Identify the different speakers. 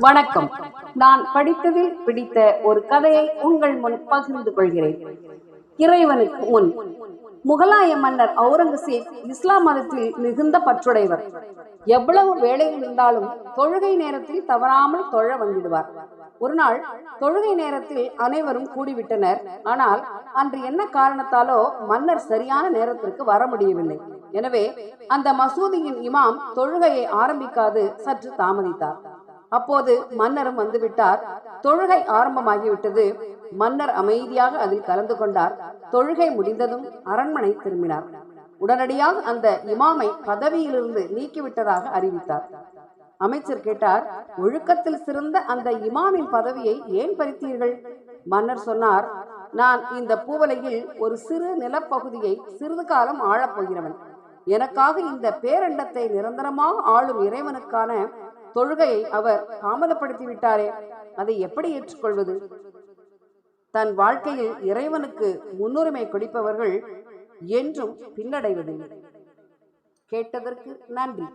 Speaker 1: வணக்கம். நான் படித்ததில் பிடித்த ஒரு கதையை உங்கள் முன் பகிர்ந்து கொள்கிறேன். இறைவனுக்கு முன் முகலாய மன்னர் அவுரங்கசீப் இஸ்லாம் மதத்தில் மிகுந்த பற்றுடையவர். எவ்வளவு வேலையில் இருந்தாலும் தொழுகை நேரத்தில் தவறாமல் தொழ வந்துடுவார். ஒரு நாள் தொழுகை நேரத்தில் அனைவரும் கூடிவிட்டனர். ஆனால் அன்று என்ன காரணத்தாலோ மன்னர் சரியான நேரத்திற்கு வர முடியவில்லை. எனவே அந்த மசூதியின் இமாம் தொழுகையை ஆரம்பிக்காது சற்று தாமதித்தார். அப்போது மன்னரும் வந்துவிட்டார். தொழுகை ஆரம்பமாகிவிட்டது. மன்னர் அமைதியாக அதில் கலந்து கொண்டார். தொழுகை முடிந்ததும் அரண்மனை திரும்பினார். உடனடியாக அந்த இமாமை பதவியிலிருந்து நீக்கிவிட்டதாக அறிவித்தார். அமைச்சர் கேட்டார் ஒழுக்கத்தில் சிறந்த அந்த இமாமின் பதவியை ஏன் பறித்தீர்கள்? மன்னர் சொன்னார் நான் இந்த பூவலையில் ஒரு சிறு நிலப்பகுதியை சிறிது காலம் ஆளப் போகிறவன். எனக்காக இந்த பேரண்டத்தை நிரந்தரமாக ஆளும் இறைவனுக்கான தொழுகையை அவர் தாமதப்படுத்தி விட்டாரே அதை எப்படி ஏற்றுக்கொள்வது? தன் வாழ்க்கையில் இறைவனுக்கு முன்னுரிமை கொடுப்பவர்கள் என்றும் பின்னடைவதில்லை. கேட்டதற்கு நன்றி.